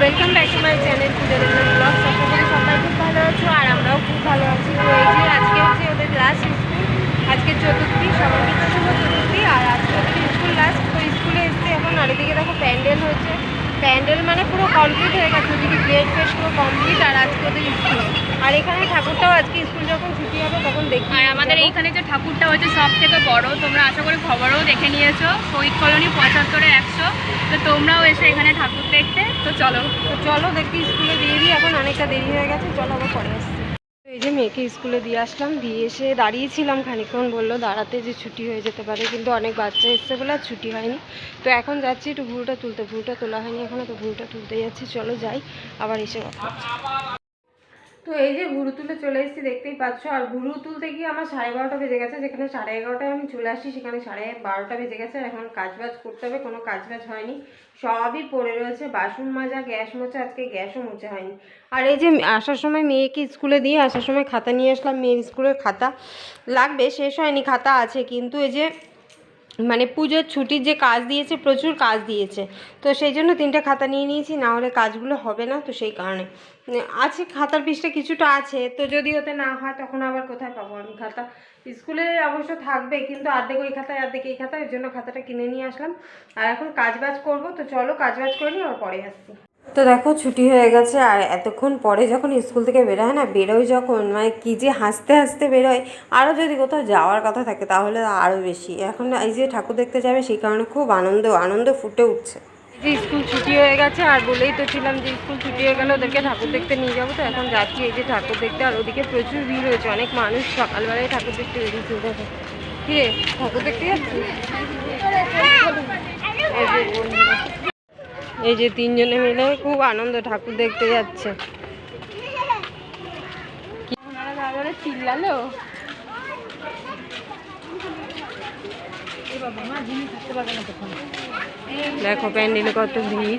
Welcome back to my channel পুজোরেন্দ্র blog করি সবাই খুব ভালো আছো আর আমরাও খুব ভালো আছি। তো এই যে আজকে হচ্ছে ওদের লাস্ট স্কুল আজকে চতুর্থী সবাইকে শুভ চতুর্থী। আর আজকে ওদের স্কুল লাস্ট তো স্কুলে এসছে এখন আর দেখো প্যান্ডেল হচ্ছে প্যান্ডেল মানে পুরো কমপ্লিট হয়ে গেছে। ওদিকে গেট ফেট পুরো কমপ্লিট আর আজকে ওদের স্কুল আর এখানে ঠাকুরটাও আজকে স্কুল যখন ছুটি হবে তখন দেখি। আর আমাদের এইখানে যে ঠাকুরটা হচ্ছে সব থেকে বড় তোমরা আশা করি খবরও দেখে নিয়েছো। শহীদ কলোনি পঁচাত্তরে একশো। তো তোমরাও এসে এখানে ঠাকুর দেখতে? তো চলো। চলো, দেখি স্কুলে দিয়ে দিই। এখন অনেকটা দেরি হয়ে গেছে। চলো আবার পরে আসছি। এই যে মেয়েকে স্কুলে দিয়ে আসলাম। দিয়ে এসে দাঁড়িয়েছিলাম খানিকক্ষণ। বলল, দাঁড়াতে যে ছুটি হয়ে যেতে পারে, কিন্তু অনেক বাচ্চা এসছে বলে আর ছুটি হয়নি। তো এখন যাচ্ছি একটু ভুরুটা তুলতে। ভুরুটা তোলা হয়নি এখনও তো ভুরুটা তুলতে যাচ্ছি। চলো যাই, আবার এসে কথা। তো এই যে ভুরু তুলে চলে এসেছি, দেখতেই পাচ্ছ। আর ভুরু তুলতে গিয়ে আমার সাড়ে বারোটা বেজে গেছে। যেখানে সাড়ে এগারোটায় আমি চলে আসি সেখানে সাড়ে বারোটা বেজে গেছে। আর এখন কাজবাজ করতে হবে, কোনো কাজবাজ হয়নি। সবই পড়ে রয়েছে। বাসন মাজা, গ্যাস মোছা, আজকে গ্যাসও মোছা হয়নি। আর এই যে আসার সময় মেয়েকে স্কুলে দিয়ে আসার সময় খাতা নিয়ে আসলাম, মেয়ের স্কুলের খাতা। লাগবে, শেষ হয়নি, খাতা আছে। কিন্তু এই যে মানে পুজোর ছুটির যে কাজ দিয়েছে, প্রচুর কাজ দিয়েছে। তো সেই জন্য তিনটে খাতা নিয়ে নিয়েছি, না হলে কাজগুলো হবে না, তো সেই কারণে। আছে, খাতার পিসটা কিছুটা আছে, তো যদি ওতে না হয় তখন আবার কোথায় পাবো আমি খাতা? স্কুলে অবশ্য থাকবে, কিন্তু আর্ধেক ওই খাতায়, আর্ধেক এই খাতায়, ওই জন্য খাতাটা কিনে নিয়ে আসলাম। আর এখন কাজ বাজ করব, তো চলো কাজ বাজ করে নিই, আবার পরে আসছি। তো দেখো, ছুটি হয়ে গেছে আর এতক্ষণ পরে যখন স্কুল থেকে বেরোয় না, বেরোয় যখন মানে কী যে হাসতে হাসতে বেরোয়। আরও যদি কোথাও যাওয়ার কথা থাকে, তাহলে আরও বেশি। এখন এই যে ঠাকুর দেখতে যাবে, সেই কারণে খুব আনন্দ আনন্দ ফুটে উঠছে। যে স্কুল ছুটি হয়ে গেছে, আর বলেই তো ছিলাম যে স্কুল ছুটি হয়ে গেলে ওদেরকে ঠাকুর দেখতে নিয়ে যাব। তো এখন যাচ্ছি, এই যে ঠাকুর দেখতে, আর ওদিকে প্রচুর ভিড় হয়েছে, অনেক মানুষ সকালবেলায় ঠাকুর দেখতে বেরিয়েছে দেখো কি রে, ঠাকুর দেখতে যাচ্ছি এই যে তিনজনে মিলে খুব আনন্দ ঠাকুর দেখতে যাচ্ছে। চিল্লালো। দেখো প্যান্ডেলে কত ভিড়।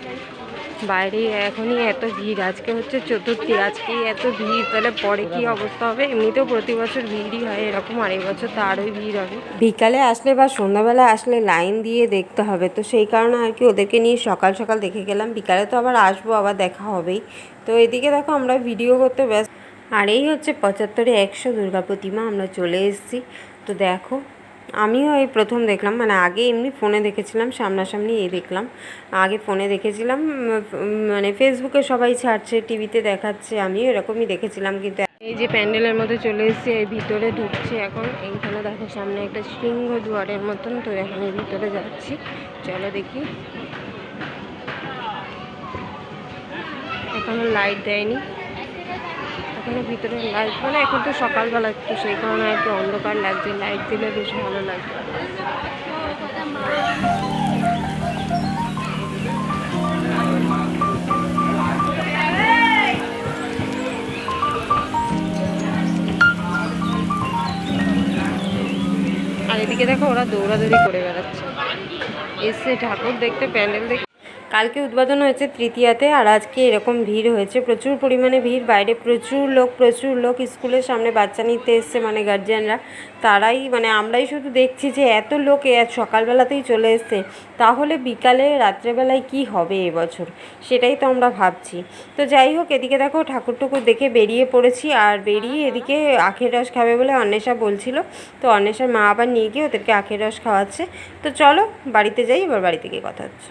বাইরে এখনই এত ভিড়, আজকে হচ্ছে চতুর্থী, আজকে এত ভিড়, তাহলে পরে কি অবস্থা হবে? এমনিতেও প্রতি বছর ভিড়ই হয়, এরকম আর বছর তো আরোই ভিড় হবে। বিকালে আসলে বা সন্ধ্যাবেলা আসলে লাইন দিয়ে দেখতে হবে, তো সেই কারণে আর কি ওদেরকে নিয়ে সকাল সকাল দেখে গেলাম, বিকালে তো আবার আসব, আবার দেখা হবেই। তো এদিকে দেখো আমরা ভিডিও করতে ব্যস্ত। আর এই হচ্ছে পঁচাত্তরে একশো দুর্গা প্রতিমা আমরা চলে এসেছি। তো দেখো আমিও এই প্রথম দেখলাম মানে আগে এমনি ফোনে দেখেছিলাম, সামনাসামনি এই দেখলাম। আগে ফোনে দেখেছিলাম মানে ফেসবুকে সবাই ছাড়ছে, টিভিতে দেখাচ্ছে, আমিও এরকমই দেখেছিলাম, কিন্তু এই যে প্যান্ডেলের মধ্যে চলে এসেছি, এই ভিতরে ঢুকছি এখন। এইখানে দেখো সামনে একটা সিংহ দুয়ারের মতন, তো এখন এই ভিতরে যাচ্ছি। চলো দেখি। এখনও লাইট দেয়নি। এখনও ভিতরে লাইট মানে এখন তো সকালবেলা একটু সেই কারণে একটু অন্ধকার লাগছে লাইট দিলে বেশ ভালো লাগবে আর এদিকে দেখো ওরা দৌড়াদৌড়ি করে বেড়াচ্ছে। এসে ঠাকুর দেখতে, প্যান্ডেল দেখতে কালকে উদ্বোধন হয়েছে তৃতীয়াতে আর আজকে এরকম ভিড় হয়েছে। প্রচুর পরিমাণে ভিড়, বাইরে প্রচুর লোক প্রচুর লোক। স্কুলের সামনে বাচ্চা নিতে এসছে মানে গার্জিয়ানরা তারাই মানে আমরাই শুধু দেখছি যে এত লোক এ সকালবেলাতেই চলে এসছে। তাহলে বিকালে, রাত্রেবেলায় কি হবে এবছর সেটাই তো আমরা ভাবছি। তো যাই হোক, এদিকে দেখো ঠাকুর টুকুর দেখে বেরিয়ে পড়েছি। আর বেরিয়ে এদিকে আখের রস খাবে বলে অন্বেষা বলছিল। তো অন্বেষার মা আবার নিয়ে গিয়ে ওদেরকে আখের রস খাওয়াচ্ছে। তো চলো, বাড়িতে যাই, এবার বাড়িতে গিয়ে কথা হচ্ছে।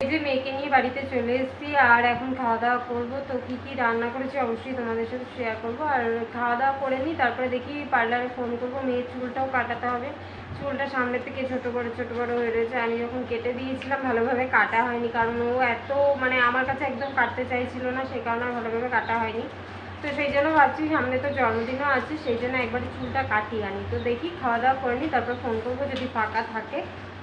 এই যে মেয়েকে নিয়ে বাড়িতে চলে এসেছি, আর এখন খাওয়া দাওয়া করব। তো কী কী রান্না করেছি অবশ্যই তোমাদের সাথে শেয়ার করব। আর খাওয়া দাওয়া করে নিই, তারপরে দেখি পার্লারে ফোন করব। মেয়ের চুলটাও কাটাতে হবে। চুলটা সামনে থেকে ছোট বড় ছোট বড় হয়ে রয়েছে। আমি যখন কেটে দিয়েছিলাম, ভালোভাবে কাটা হয়নি। কারণ ও এত মানে আমার কাছে একদম কাটতে চাইছিল না সেই কারণে ভালোভাবে কাটা হয়নি। তো সেই জন্য ভাবছি, সামনে তো জন্মদিনও আছে, সেই জন্য একবার চুলটা কাটিয়ে আনি। তো দেখি, খাওয়া দাওয়া করে নিই, তারপর ফোন করব যদি ফাঁকা থাকে।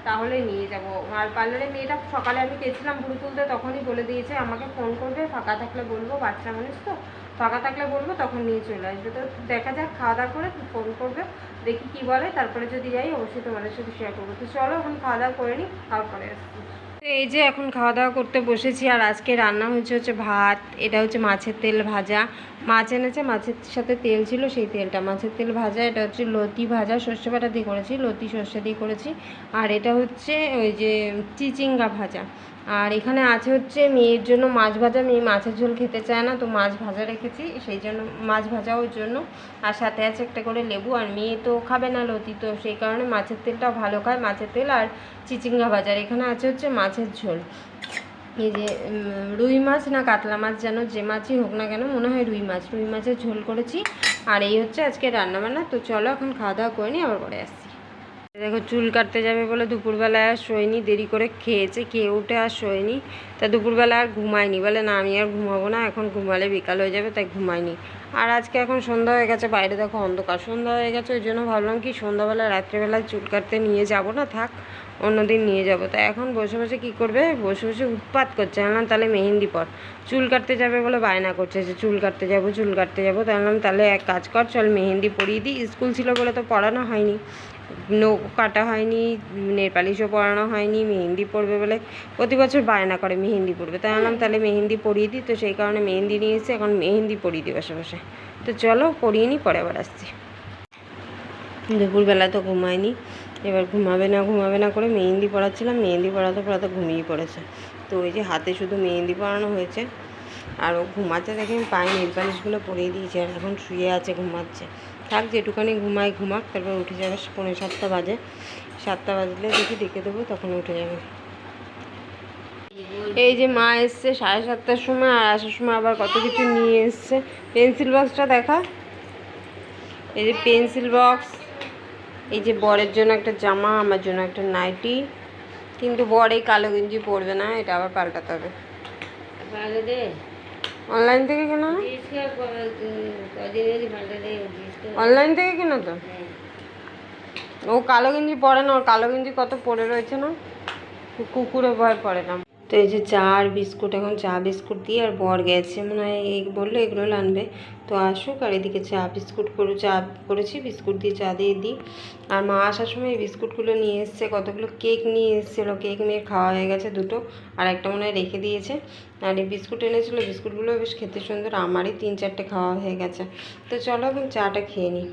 তাহলে নিয়ে যাব। আর পার্লারে মেয়েটা সকালে আমি গেছিলাম ভুল তুলতে, তখনই বলে দিয়েছে, আমাকে ফোন করবে, ফাঁকা থাকলে বলব, বাচ্চা মানুষ তো, ফাঁকা থাকলে বলব, তখন নিয়ে চলে আসবে। তো দেখা যাক, খাওয়া দাওয়া করে ফোন করবে, দেখি কি বলে, তারপরে যদি যাই, অবশ্যই তোমাদের সাথে শেয়ার করব। তো চলো, এখন খাওয়া দাওয়া করে নিই, তারপরে আসছি। তো এই যে এখন খাওয়া দাওয়া করতে বসেছি আর আজকে রান্না হয়েছে হচ্ছে ভাত, এটা হচ্ছে মাছের তেল ভাজা। মাছ এনেছে, মাছের সাথে তেল ছিল সেই তেলটা। মাছের তেল ভাজা, এটা হচ্ছে লতি ভাজা, সর্ষে বাটা দিয়ে করেছি, লতি সর্ষে দিয়ে করেছি। আর এটা হচ্ছে ওই যে চিচিঙ্গা ভাজা। আর এখানে আছে হচ্ছে মেয়ের জন্য মাছ ভাজা। মেয়ে মাছের ঝোল খেতে চায় না, তো মাছ ভাজা রেখেছি, সেই জন্য মাছ ভাজা ওর জন্য। আর সাথে আছে একটা করে লেবু, আর মেয়ে তো খাবে না লতি, তো সেই কারণে মাছের তেলটা ভালো খায়, মাছের তেল আর চিচিঙ্গা ভাজার এখানে আছে হচ্ছে মাছের ঝোল। এই যে রুই মাছ না কাতলা মাছ যেন যে মাছই হোক না কেন, মনে হয় রুই মাছ। রুই মাছের ঝোল করেছি, আর এই হচ্ছে আজকে রান্নাবান্না। তো চলো এখন খাওয়া দাওয়া করে নিই, আবার পরে আসছি। দেখো, চুল কাটতে যাবে বলে দুপুরবেলায় আর শোয়নি, দেরি করে খেয়েছে, খেয়ে উঠে আর শোয়নি। তা দুপুরবেলা আর ঘুমায়নি, বলে না, আমি আর ঘুমাবো না, এখন ঘুমালে বিকাল হয়ে যাবে, তাই ঘুমায়নি। আর আজকে এখন সন্ধ্যা হয়ে গেছে, বাইরে দেখো অন্ধকার। সন্ধ্যা হয়ে গেছে, ওই জন্য ভাবলাম কি, সন্ধ্যাবেলা, রাত্রেবেলায় চুল কাটতে নিয়ে যাব না, থাক, অন্যদিন নিয়ে যাব। তা এখন বসে বসে কী করবে? বসে বসে উৎপাত করছে বললাম তাহলে মেহেন্দি পর। চুল কাটতে যাবে বলে বায়না করছে যে, চুল কাটতে যাব, চুল কাটতে যাব। বললাম, তাহলে এক কাজ কর, চল মেহেন্দি পরিয়ে দিই। স্কুল ছিল বলে তো পড়ানো হয়নি। নখ কাটা হয়নি নেল পালিশও পরানো হয়নি, মেহেন্দি পরবে বলে প্রতি বছর বায়না করে মেহেন্দি পরবে। তাই বললাম তাহলে মেহেন্দি পরিয়ে দিই, তো সেই কারণে মেহেন্দি নিয়ে এসে এখন মেহেন্দি পরিয়ে দিই বসে বসে। তো চলো পরিয়ে নিই, পরে আবার আসছি। দুপুরবেলা তো ঘুমায়নি এবার ঘুমাবে না ঘুমাবে না করে মেহেন্দি পড়াচ্ছিলাম, মেহেন্দি পড়াতে পড়াতে ঘুমিয়ে পড়েছে। তো ওই যে হাতে শুধু মেহেন্দি পড়ানো হয়েছে, আর ও ঘুমাচ্ছে দেখে আমি পায়ে নেল পালিশগুলো পরিয়ে দিয়েছি, আর এখন শুয়ে আছে, ঘুমাচ্ছে। থাক, যেটুখানি ঘুমায় ঘুমাক, তারপর উঠে যাবে পৌনে সাতটা বাজে। সাতটা বাজলে দেখি ডেকে দেবো, তখন উঠে যাবে। এই যে মা এসছে সাড়ে সাতটার সময়, আর আসার সময় আবার কত কিছু নিয়ে এসছে। পেন্সিল বক্সটা দেখা। এই যে পেন্সিল বক্স, এই যে বরের জন্য একটা জামা, আমার জন্য একটা নাইটি। কিন্তু বর কালো গেঞ্জি পরবে না, এটা আবার পাল্টাতে হবে। অনলাইন থেকে কেনো না? অনলাইন থেকে কেনো তো? ও কালো গেঞ্জি পরে না ওর কালো গেঞ্জি কত পরে রয়েছে না? কুকুরে ভয় পড়ে না। তো এই যে চা আর বিস্কুট, এখন চা বিস্কুট দিয়ে আর বর গেছে, মনে হয় এই বলল এগুলো আনবে। তো আসুক আর এদিকে চা বিস্কুট করে, চা করেছি, বিস্কুট দিয়ে চা দিয়ে দিই। আর মা আসার সময় এই বিস্কুটগুলো নিয়ে এসছে, কতগুলো কেক নিয়ে এসেছিল কেক নিয়ে খাওয়া হয়ে গেছে দুটো, আর একটা মনে হয় রেখে দিয়েছে। আর এই বিস্কুট এনেছিলো, বিস্কুটগুলো বেশ খেতে সুন্দর, আমারই তিন চারটে খাওয়া হয়ে গেছে। তো চলো এখন চাটা খেয়ে নিই।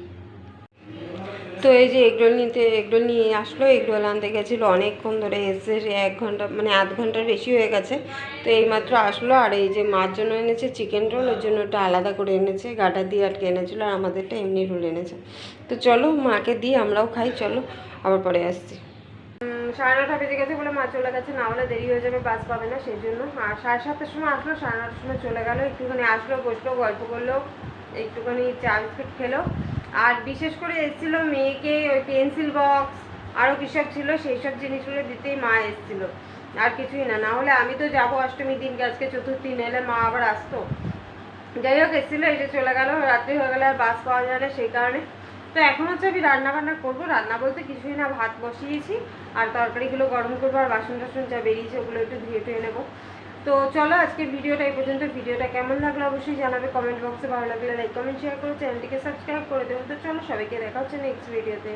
তো এই যে এগরোল নিতে এগরোল নিয়ে আসলো এগরোল আনতে গেছিল। অনেকক্ষণ ধরে এসে এক ঘণ্টা মানে আধ ঘণ্টার বেশি হয়ে গেছে। তো এইমাত্র আসলো আর এই যে মার জন্য এনেছে চিকেন রোল ওর জন্য ওটা আলাদা করে এনেছে। গাটা দিয়ে আটকে এনেছিলো, আর আমাদেরটা এমনি রোল এনেছে। তো চলো মাকে দিয়ে আমরাও খাই, চলো আবার পরে আসছি। সাড়ে নটা বেজে গেছে বলে মা চলে গেছে, না হলে দেরি হয়ে যাবে, বাস পাবে না, সেই জন্য। আর সাড়ে সাতটার সময় আসলো, সাড়ে নটার সময় চলে গেলো, একটুখানি আসলো, বসল, গল্প করল, একটুখানি চা বিস্কুট খেলো। আর বিশেষ করে এসেছিল মেয়েকে ওই পেন্সিল বক্স আরও কিসব ছিল, সেই সব জিনিসগুলো দিতেই মা এসেছিল। আর কিছুই না না হলে আমি তো যাব অষ্টমী দিনকে, আজকে চতুর্থী এলে মা আবার আসতো। যাই হোক, এসেছিল এটা চলে গেল, রাত্রি হয়ে গেলে আর বাস পাওয়া যায় না সেই কারণে। তো এখন হচ্ছে আমি রান্না বান্না করব, রান্না বলতে কিছুই না, ভাত বসিয়েছি, আর তরকারিগুলো গরম করব, আর বাসন টাসন যা বেরিয়েছে ওগুলো একটু ধুয়ে টুয়ে নেব। তো চলো আজকে ভিডিওটা এই পর্যন্ত। ভিডিওটা কেমন লাগল অবশ্যই জানাবে কমেন্ট বক্সে ভালো লাগলে লাইক কমেন্ট শেয়ার করো। চ্যানেলটিকে সাবস্ক্রাইব করে দেবো তো চলো সবাইকে দেখা হচ্ছে নেক্সট ভিডিওতে